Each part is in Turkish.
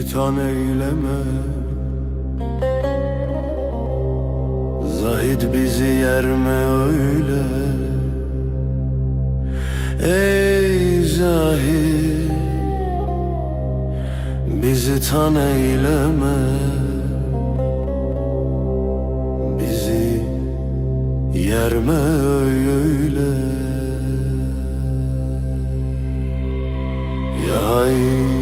tan eyleme Zahid bizi yerme öyle. Ey Zahid Bizi tan eyleme Bizi yerme öyle. Ya hay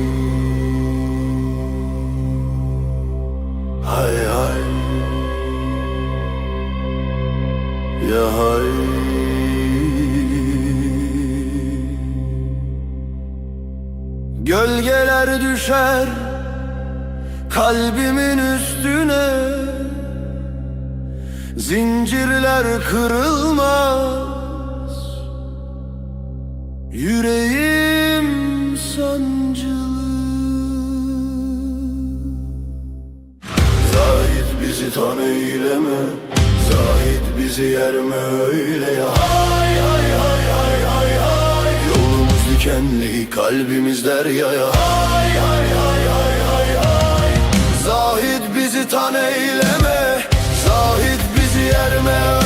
Ya Gölgeler düşer kalbimin üstüne. Zincirler kırılmaz. Yüreğim Bizi yerme öyle ya. Hay hay hay hay hay hay. Yolumuz dikenli kalbimiz deryaya. Hay hay hay hay hay hay. Zahid bizi tan eyleme. Zahid bizi yerme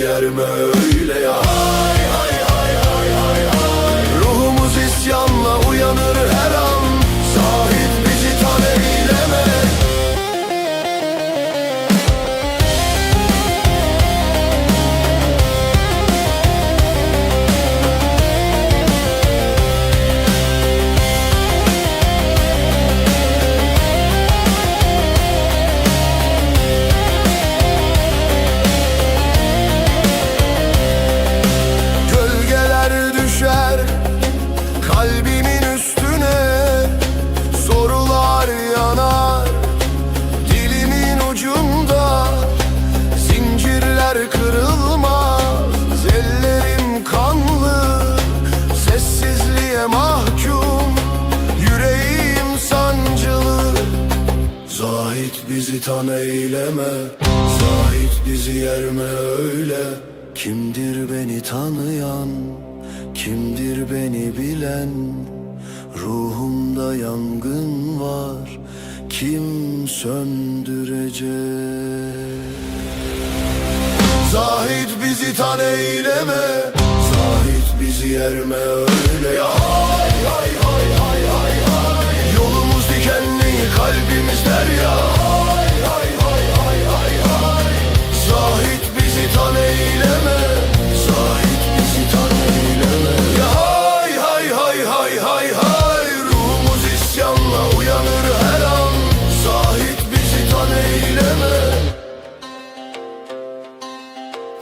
Yerme öyle ya Zahit bizi tan eyleme Zahit bizi yerme öyle. Kimdir beni tanıyan Kimdir beni bilen? Ruhumda yangın var Kim söndürecek? Zahit bizi tan eyleme Zahit bizi yerme öyle. ya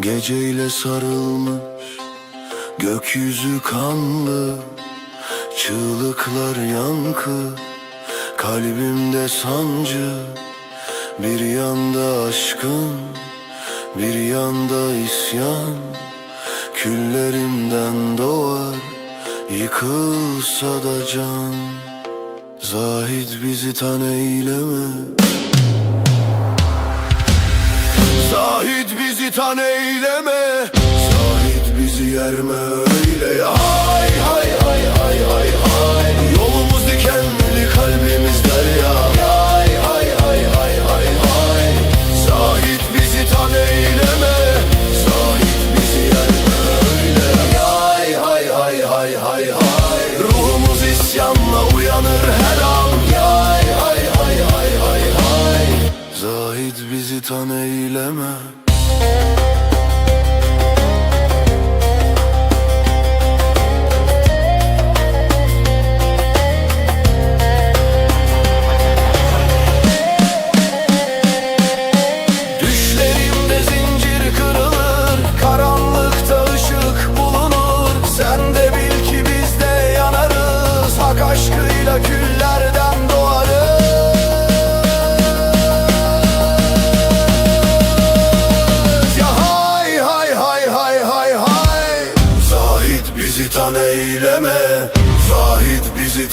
Geceyle sarılmış Gökyüzü kanlı Çığlıklar yankı Kalbimde sancı Bir yanda aşkın Bir yanda isyan Küllerimden doğar Yıkılsa da can. Zahid bizi tan eyleme. Zahid bizi tan eyleme Zahid bizi yerme öyle Hay hay hay hay hay hay Yolumuz dikenli kalbimiz derya Hay hay hay hay hay hay Zahid bizi tan eyleme bizi yerme öyle Hay hay hay hay hay hay Ruhumuz isyanla uyanır her Hay hay hay hay hay hay Zahid bizi tan eyleme love.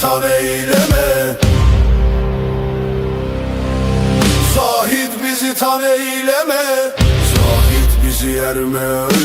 Tan eyleme. Zahid bizi tan eyleme. Zahid bizi yerme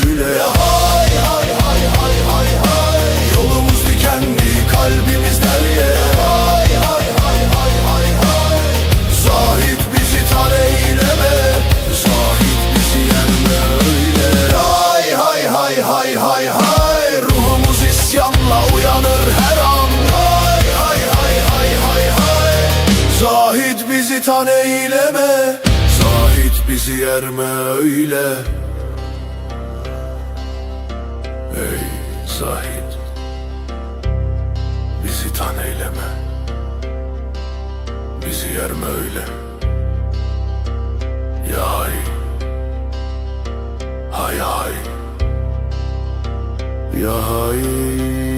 Zahid bizi tan eyleme Zahid bizi yerme öyle. Ey Zahid Bizi tan eyleme Bizi yerme öyle. Ya hay Hay hay Ya hay